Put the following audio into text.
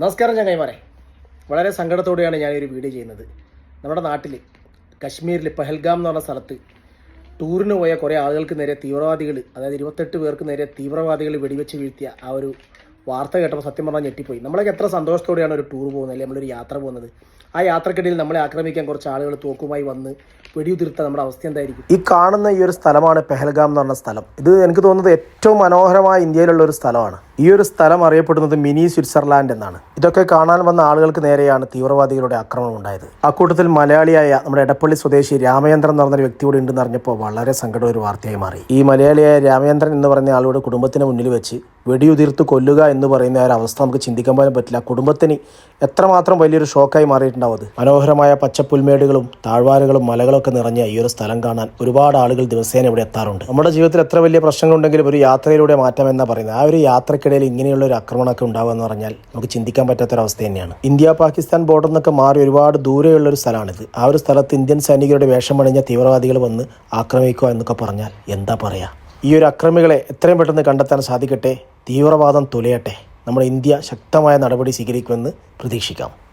നമസ്കാരം ഞാൻ കൈമാറെ. വളരെ സങ്കടത്തോടെയാണ് ഞാൻ ഒരു വീഡിയോ ചെയ്യുന്നത്. നമ്മുടെ നാട്ടിൽ കശ്മീരിൽ പെഹൽഗാം എന്ന് പറഞ്ഞ സ്ഥലത്ത് ടൂറിന് പോയ കുറേ ആളുകൾക്ക് നേരെ തീവ്രവാദികൾ അതായത് ഇരുപത്തെട്ട് പേർക്ക് നേരെ തീവ്രവാദികൾ വെടിവെച്ച് വീഴ്ത്തിയ ആ ഒരു വാർത്ത കേട്ടപ്പോൾ സത്യം പറഞ്ഞാൽ ഞെട്ടിപ്പോയി. നമ്മളൊക്കെ എത്ര സന്തോഷത്തോടെയാണ് ഒരു ടൂർ പോകുന്നത് അല്ലെങ്കിൽ നമ്മളൊരു യാത്ര പോകുന്നത്. ആ യാത്രക്കിടയിൽ നമ്മളെ ആക്രമിക്കാൻ കുറച്ച് ആളുകൾ തോക്കുമായി വന്ന് വെടിയുതിർത്ത നമ്മുടെ അവസ്ഥ എന്തായിരിക്കും? ഈ കാണുന്ന ഈ ഒരു സ്ഥലമാണ് പെഹൽഗാം എന്ന് പറഞ്ഞ സ്ഥലം. ഇത് എനിക്ക് തോന്നുന്നത് ഏറ്റവും മനോഹരമായ ഇന്ത്യയിലുള്ള ഒരു സ്ഥലമാണ്. ഈ ഒരു സ്ഥലം അറിയപ്പെടുന്നത് മിനി സ്വിറ്റ്സർലാൻഡ് എന്നാണ്. ഇതൊക്കെ കാണാൻ വന്ന ആളുകൾക്ക് നേരെയാണ് തീവ്രവാദികളുടെ ആക്രമണം ഉണ്ടായത്. അക്കൂട്ടത്തിൽ മലയാളിയായ നമ്മുടെ എടപ്പള്ളി സ്വദേശി രാമചന്ദ്രൻ എന്ന് പറഞ്ഞൊരു വ്യക്തി കൂടി ഉണ്ടെന്ന് അറിഞ്ഞപ്പോൾ വളരെ സങ്കടം ഒരു വാർത്തയായി മാറി. ഈ മലയാളിയായ രാമചന്ദ്രൻ എന്ന് പറഞ്ഞ ആളുടെ കുടുംബത്തിന് മുന്നിൽ വെച്ച് വെടിയുതിർത്ത് കൊല്ലുക എന്ന് പറയുന്ന ഒരു അവസ്ഥ നമുക്ക് ചിന്തിക്കാൻ പോലും പറ്റില്ല. കുടുംബത്തിന് എത്രമാത്രം വലിയൊരു ഷോക്കായി മാറിയിട്ടുണ്ടാവും അത്. മനോഹരമായ പച്ചപ്പുൽമേടുകളും താഴ്വാരകളും മലകളൊക്കെ നിറഞ്ഞ ഈ ഒരു സ്ഥലം കാണാൻ ഒരുപാട് ആളുകൾ ദിവസേന ഇവിടെ എത്താറുണ്ട്. നമ്മുടെ ജീവിതത്തിൽ എത്ര വലിയ പ്രശ്നങ്ങളുണ്ടെങ്കിലും ഒരു യാത്രയിലൂടെ മാറ്റാം എന്നാ പറയുന്നത്. ആ ഒരു യാത്രക്കിടയിൽ ഇങ്ങനെയുള്ള ഒരു ആക്രമണമൊക്കെ ഉണ്ടാവുക എന്ന് പറഞ്ഞാൽ നമുക്ക് ചിന്തിക്കാൻ പറ്റാത്തൊരവസ്ഥ തന്നെയാണ്. ഇന്ത്യ പാകിസ്ഥാൻ ബോർഡർ നിന്നൊക്കെ മാറി ഒരുപാട് ദൂരെയുള്ള ഒരു സ്ഥലമാണിത്. ആ ഒരു സ്ഥലത്ത് ഇന്ത്യൻ സൈനികരുടെ വേഷം അണിഞ്ഞ തീവ്രവാദികൾ വന്ന് ആക്രമിക്കുക എന്നൊക്കെ പറഞ്ഞാൽ എന്താ പറയുക ഈ ഒരു അക്രമികളെ എത്രയും പെട്ടെന്ന് കണ്ടെത്താൻ സാധിക്കട്ടെ? തീവ്രവാദം തുലയട്ടെ. നമ്മുടെ ഇന്ത്യ ശക്തമായ നടപടി സ്വീകരിക്കുമെന്ന് പ്രതീക്ഷിക്കാം.